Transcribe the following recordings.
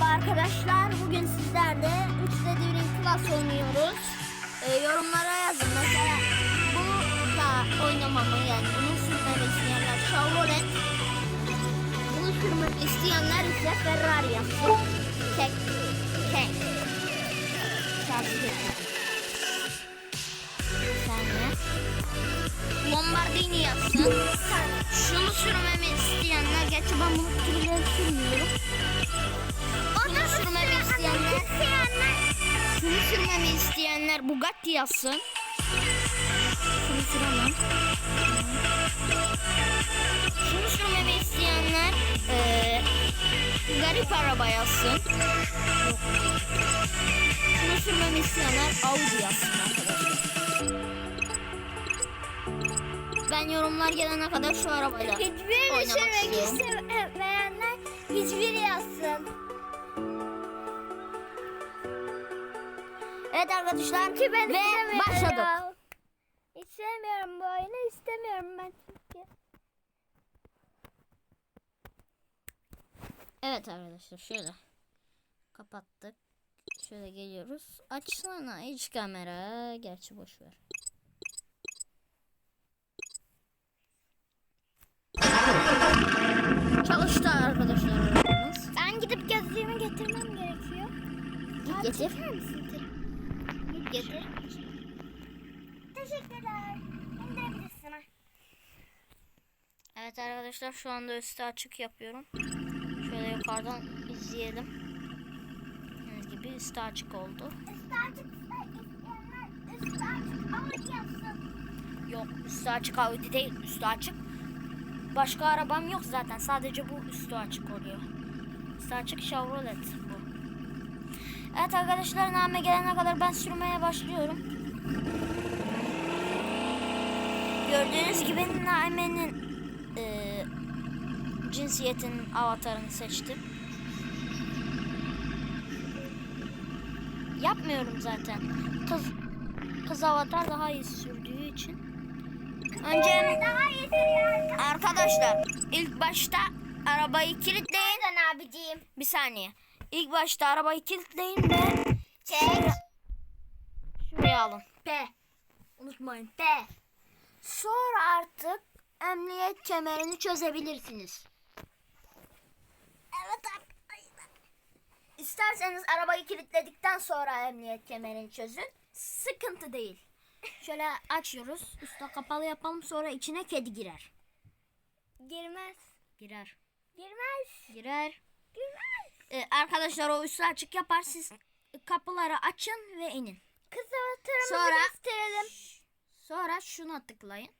Merhaba arkadaşlar. Bugün sizlerle 3D Devrim Class oynuyoruz. Ee, yorumlara yazın. Mesela bu da oynamamı yani bunu sürmemi isteyenler Chevrolet. Bunu sürmek isteyenler ise Ferrari yapsın. Kek. Kek. Şarkı. Lombardini yapsın. Şunu sürmemi isteyenler, gerçi ben bunu türleri sürmüyorum. Şunu sürmemi isteyenler Bugatti yazsın. Şunu sürmemi isteyenler eee garip araba yazsın. Şunu sürmemi isteyenler Audi yazsın arkadaşlar. Ben yorumlar gelene kadar şu arabayla Hiçbir oynamak düşürmek istiyorum. istemeyenler hiçbir yazsın. Evet arkadaşlar Ki ben ve başladık. İstemiyorum bu oyunu istemiyorum ben çünkü. Evet arkadaşlar şöyle kapattık. Şöyle geliyoruz. Açsana iç kamera. Gerçi boş ver. Çalıştı arkadaşlar. Ben gidip gözlüğümü getirmem gerekiyor. Getir. çeker misin? Getir. Teşekkürler. İndirebilirsin. Evet arkadaşlar şu anda üstü açık yapıyorum. Şöyle yukarıdan izleyelim. Gördüğünüz gibi üstü açık oldu. Üstü açık isteyenler üstü açık ama yazsın. Yok üstü açık Audi değil üstü açık. Başka arabam yok zaten sadece bu üstü açık oluyor. Üstü açık Chevrolet bu. Evet arkadaşlar name gelene kadar ben sürmeye başlıyorum. Gördüğünüz gibi Name'nin eee cinsiyetinin avatarını seçtim. Yapmıyorum zaten. Kız kız avatar daha iyi sürdüğü için. Önce Daha iyi sürüyor. arkadaşlar ilk başta arabayı kilitleyin. Sen abiciğim. Bir saniye. İlk başta arabayı kilitleyin ve Çek. şuraya alın. P. Unutmayın. P. Sonra artık emniyet kemerini çözebilirsiniz. Evet abi. İsterseniz arabayı kilitledikten sonra emniyet kemerini çözün. Sıkıntı değil. Şöyle açıyoruz. Üstte kapalı yapalım sonra içine kedi girer. Girmez. Girer. Girmez. Girer. Girmez. Ee, arkadaşlar o üstü açık yapar. Siz kapıları açın ve inin. Kız avatarımızı Sonra- gösterelim. Sonra şuna tıklayın.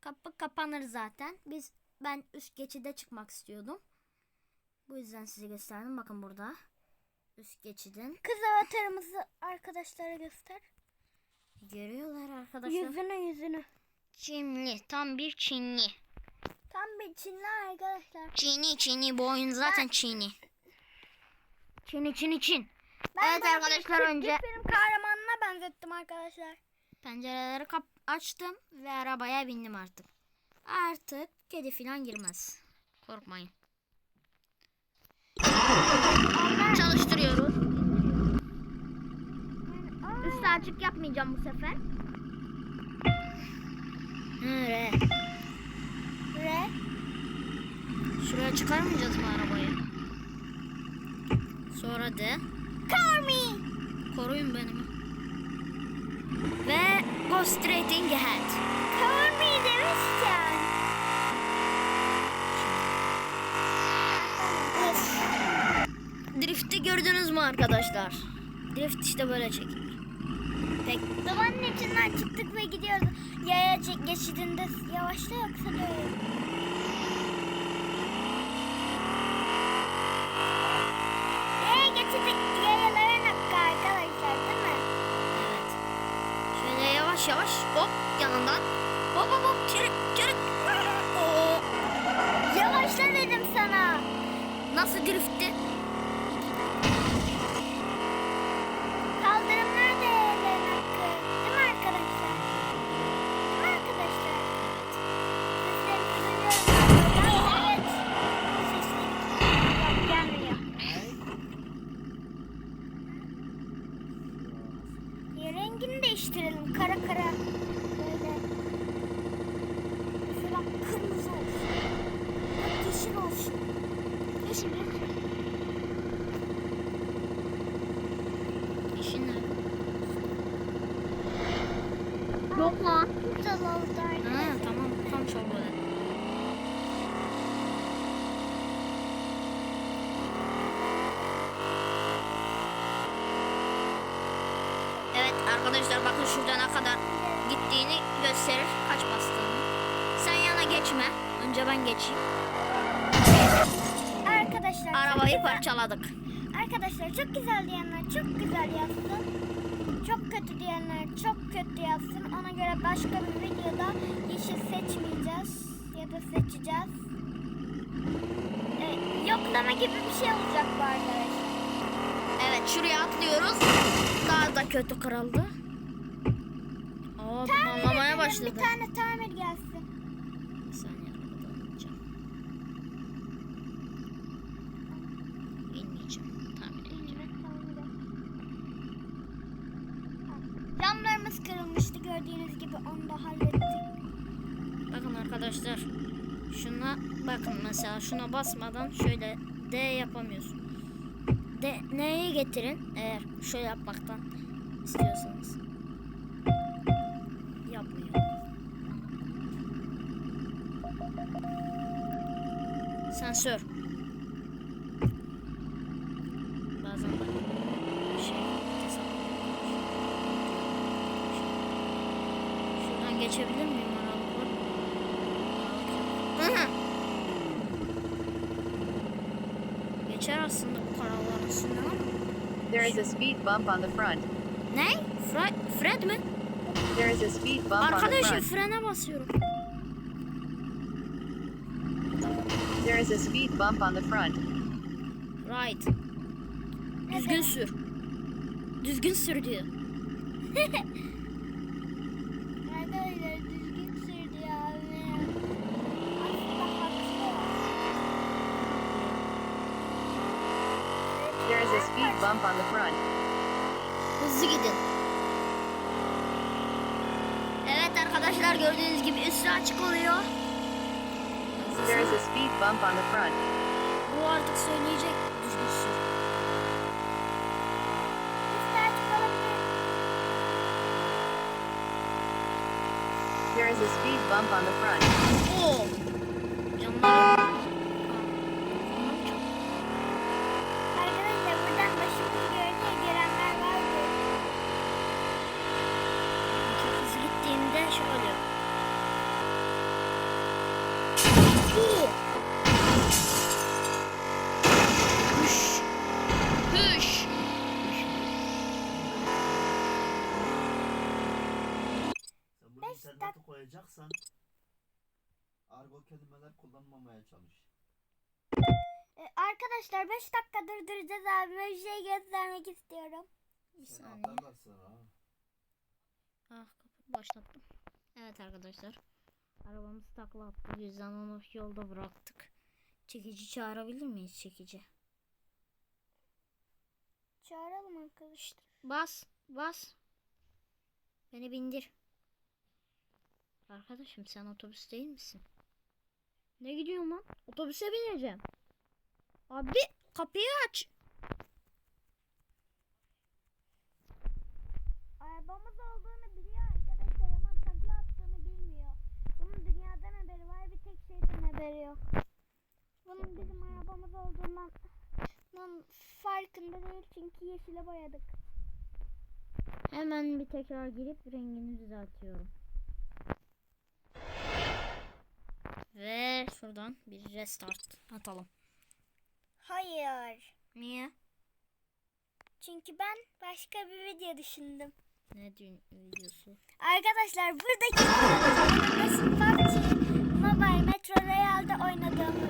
Kapı kapanır zaten. Biz ben üst geçide çıkmak istiyordum. Bu yüzden size gösterdim. Bakın burada. Üst geçidin. Kız avatarımızı arkadaşlara göster. Görüyorlar arkadaşlar. Yüzünü yüzünü. Çinli. Tam bir Çinli. Tam bir Çinli arkadaşlar. Çinli Çinli. Bu oyun zaten Çinli. Çinli Çin. evet bunu bir arkadaşlar Türk önce film kahramanına benzettim arkadaşlar. pencereleri kap açtım ve arabaya bindim artık. Artık kedi falan girmez. Korkmayın. Çalıştırıyoruz. Üstü açık yapmayacağım bu sefer. Nereye? Ve Şuraya çıkarmayacağız mı arabayı? Sonra de. Cover me. Koruyun beni. Ve go straight ahead. Cover me demişken. Drift'i gördünüz mü arkadaşlar? Drift işte böyle çekilir. Pek Dumanın içinden çıktık ve gidiyoruz. Yaya geçidinde yavaşla yoksa böyle. Yaya geçidi yayaların hakkı arkadaşlar değil mi? evet. Şöyle yavaş yavaş hop yanından. Hop hop hop çırık çırık. Oo, Yavaşla dedim sana. Nasıl driftti? Kaldırımlar da yayaların hakkı. Değil mi arkadaşlar? Değil mi arkadaşlar? Seslerimizi duyuyorum. Evet. Sesleri gelmiyor. rengini değiştirelim. Kara kara. Böyle. Mesela kırmızı olsun. Yok, Yeşil olsun. Yeşil mi? Yeşil ne? Ha, arkadaşlar. tamam tam. Evet arkadaşlar bakın şurada ne kadar gittiğini gösterir kaç bastığını. Sen yana geçme. Önce ben geçeyim. Arkadaşlar. Arabayı parçaladık. Arkadaşlar çok güzel diyenler çok güzel yazsın. Çok kötü diyenler çok kötü yazsın. Ona göre başka bir videoda yeşil seçmeyeceğiz. Ya da seçeceğiz. Evet, yoklama gibi bir şey olacak bu arkadaşlar. Evet şuraya atlıyoruz. Daha da kötü kırıldı. Aa edelim, başladı. Bir tane tamir gelsin. Bir saniye arabadan ineceğim. İnmeyeceğim. Tahmin edeceğim. Camlarımız kırılmıştı gördüğünüz gibi onu da hallettik. Bakın arkadaşlar. Şuna bakın mesela şuna basmadan şöyle D yapamıyorsun. D N'yi getirin eğer şöyle yapmaktan istiyorsanız. Yapmıyor. Sensör. Bazen bak şey Şuradan geçebilir miyim aralıkla? Hı hı. Geçer aslında bu üstünden ama. There is a speed bump on the front. Ne? Fred, Fred mi? There is a speed bump on the Arkadaşım front. frene basıyorum. There is a speed bump on the front. Right. Düzgün sür. Düzgün sür diyor. Arkadaşlar düzgün sürdü ya. Aslında haklı. There is a speed bump on the front. Hızlı gidin. Evet arkadaşlar gördüğünüz gibi üstü açık oluyor. There is a speed bump on the front. Bu artık söyleyecek düzgün sür. There is a speed bump on the front. Oo. Camları. Aa, tamam, çok. Arkadaşlar buradan başımız görünce görenler vardı. Çok hızlı gittiğimde şey oluyor. Oo. Hüş. Hüş. Sen bunu Beş internete dak- koyacaksan argo kelimeler kullanmamaya çalış. Ee, arkadaşlar 5 dakika durduracağız abime bir şey göstermek istiyorum. Bir saniye. ha. Ah kapat başlattım. Evet arkadaşlar. Arabamız takla attı. Yüzden onu yolda bıraktık. Çekici çağırabilir miyiz çekici? Çağıralım arkadaşlar. Bas, bas. Beni bindir. Arkadaşım sen otobüs değil misin? Ne gidiyorsun lan? Otobüse bineceğim. Abi kapıyı aç. Arabamız olduğunu biliyor arkadaşlar ama takla attığını bilmiyor. Bunun dünyadan haberi var bir tek şeyden haberi yok. Bunun bizim arabamız olduğundan farkında değil çünkü yeşile boyadık. Hemen bir tekrar girip rengini düzeltiyorum. Ve şuradan bir restart atalım. Hayır. Niye? Çünkü ben başka bir video düşündüm. Ne dün videosu? Arkadaşlar buradaki PUBG Mobile Metro Royale'de oynadığımı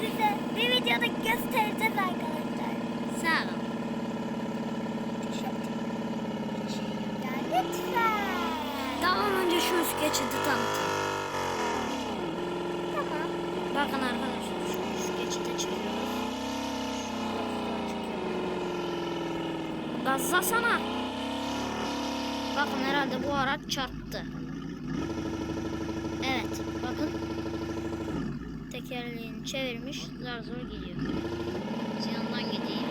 size bir videoda göstereceğiz arkadaşlar. Sağ ol. Lütfen. Daha önce şu geçidi tanıtın. Tamam. Bakın arkadaşlar şu üst geçide çıkıyoruz. Şuradan çıkıyoruz. Gazlasana. Bakın herhalde bu araç çarptı. Evet bakın. Tekerleğini çevirmiş zar zor gidiyor. Yandan gideyim.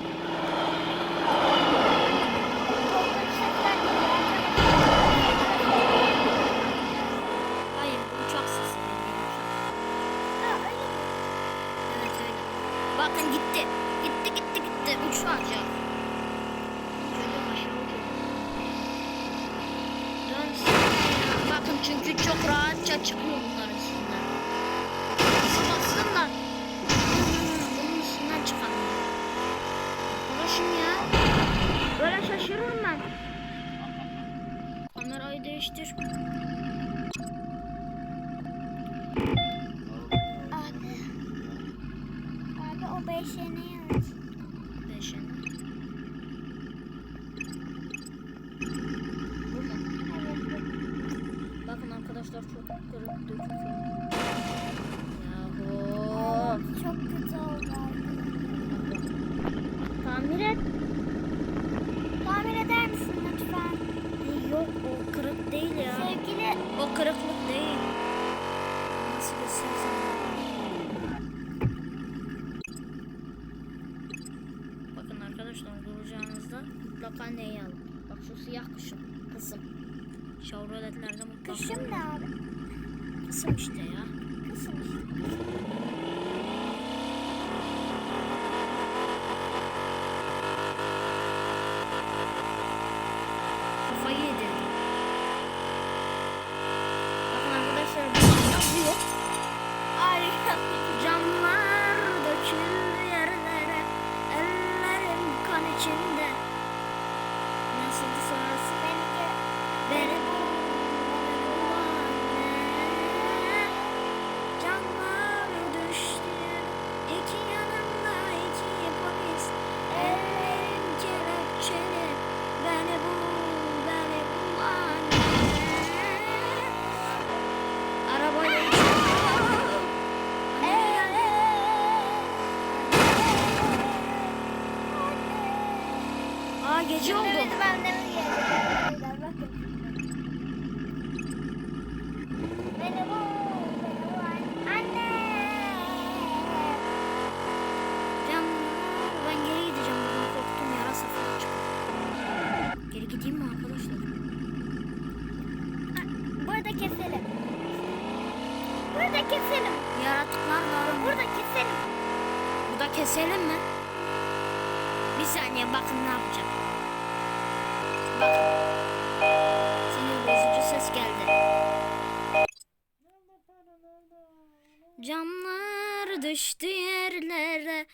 Hayır bu uçak sesi. bildiğin uçak. Evet öyle. Bakın gitti. Gitti gitti gitti. Uçacak. Çocuğum aşağı uçuyor. Dönsün ya. Bakın çünkü çok rahatça çıkıyor bunların üstünden. Sımasın da. Bunun üstünden çıkamıyor. Arkadaşım ya. Şaşırırım ben. Kamerayı değiştir. Abi. Abi o. Bu mu? Evet. Bakın arkadaşlar çok kırık dökük ya. Yahu. Çok kötü oldu. Tamir et. Eder misin lütfen? Yok o kırık değil ya. Sevgili O kırıklık değil. Nasıl göstersem. Bakın arkadaşlar duracağınızda mutlaka neyi alın. Bak şu siyah kışım. Kısım. Chevrolet'lerde mutlaka. kışım ne abi? Kısım işte ya. Kışım işte. Burada keselim. Burada keselim. Yaratıklar var. Burada keselim. Burada keselim mi? Bir saniye bakın ne yapacağım. Bakın. Sinir bozucu ses geldi. Camlar düştü yerlere.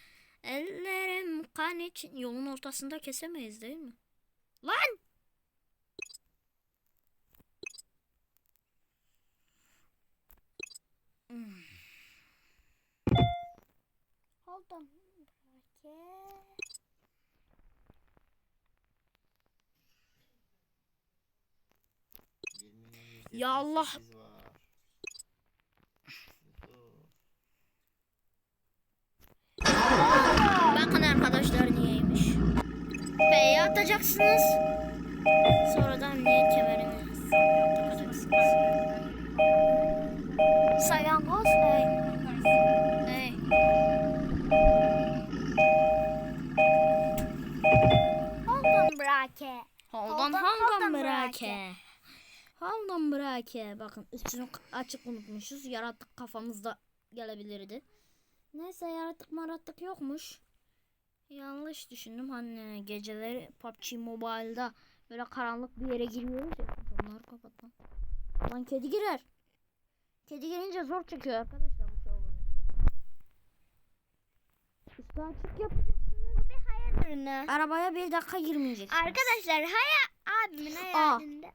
Ellerim kan için. Yolun ortasında kesemeyiz değil mi? Lan! Hold on. Ya Allah. Bakın arkadaşlar niyeymiş. B'ye atacaksınız. Sonra da emniyet kemerini takacaksınız. Salyangoz. Brake. Holdan brake. Bakın üstünü açık unutmuşuz. Yaratık kafamızda gelebilirdi. Neyse yaratık marattık yokmuş. Yanlış düşündüm. Hani geceleri PUBG Mobile'da böyle karanlık bir yere giriyoruz ya. Camları kapat lan. Lan kedi girer. Kedi girince zor çıkıyor arkadaşlar bu olunca. Üstü açık yapacaksınız. Bu bir hayal ürünü. Arabaya bir dakika girmeyeceksiniz. Arkadaşlar haya abimin hayalinde.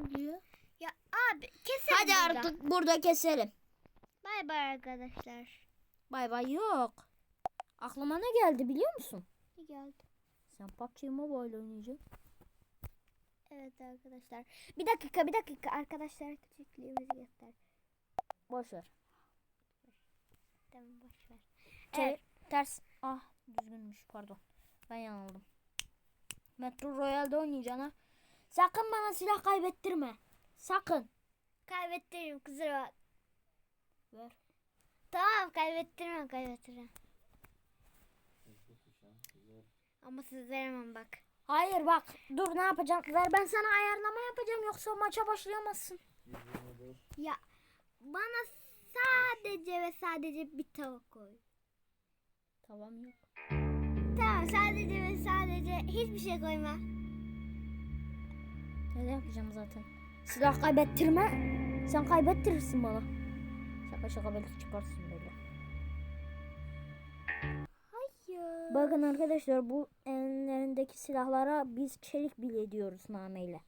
Oluyor. Ya abi keselim Hadi burada. artık burada keselim. Bay bay arkadaşlar. Bay bay yok. Aklıma ne geldi biliyor musun? İyi geldi. Sen PUBG Mobile oynayacaksın. Evet arkadaşlar. Bir dakika bir dakika arkadaşlar küçüklüğümüzü göster. Boş ver. Tamam boş ver. Evet. Ters. Ah düzgünmüş pardon. Ben yanıldım. Metro Royale'de oynayacağına Sakın bana silah kaybettirme. Sakın. Kaybettiririm kusura bak. Ver. Tamam kuşan. Güzel. Ama siz veremem bak. Hayır bak dur ne yapacağım? Ver ben sana ayarlama yapacağım yoksa maça başlayamazsın. 121. Ya bana sadece ve sadece bir tavuk koy. Tamam yok. Tamam sadece ve sadece hiçbir şey koyma. Ne yapacağım zaten? Silah kaybettirme. Sen kaybettirirsin bana. Şaka şaka belki çıkarsın böyle. Hayır. Bakın arkadaşlar bu ellerindeki silahlara biz çelik bile diyoruz nameyle.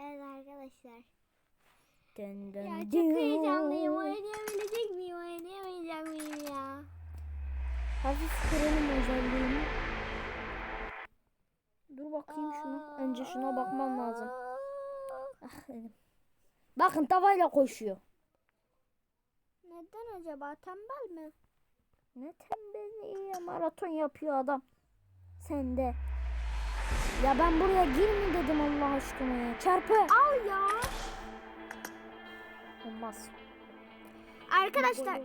Evet arkadaşlar. Dön dön Ya çok heyecanlıyım. Oynayabilecek miyim? Oynayamayacak mıyım ya? Hafif kıralım özelliğini. Dur bakayım şuna. Önce şuna bakmam lazım. Ah dedim. Bakın tavayla koşuyor. Neden acaba? Tembel mi? Ne tembelliği maraton yapıyor adam. Sen de. Ya ben buraya girme dedim Allah aşkına ya. Çarpı. Al ya. Olmaz. Arkadaşlar.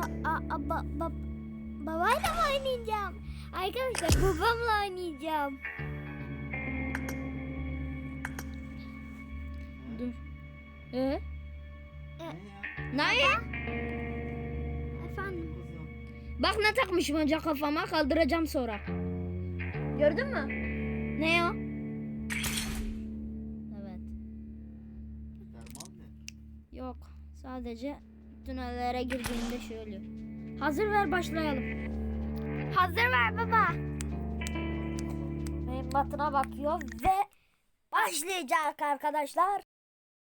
Ba, a, ba, ba, babayla mı oynayacağım? Arkadaşlar babamla oynayacağım. Dur. Ee? Ne Ne ya? Efendim. Bak ne takmışım önce kafama kaldıracağım sonra. Gördün mü? Ne o? Evet. Yok. Sadece tünellere girdiğinde şöyle. Hazır ver başlayalım. Hazır ver baba. Mühimmatına bakıyor ve başlayacak arkadaşlar.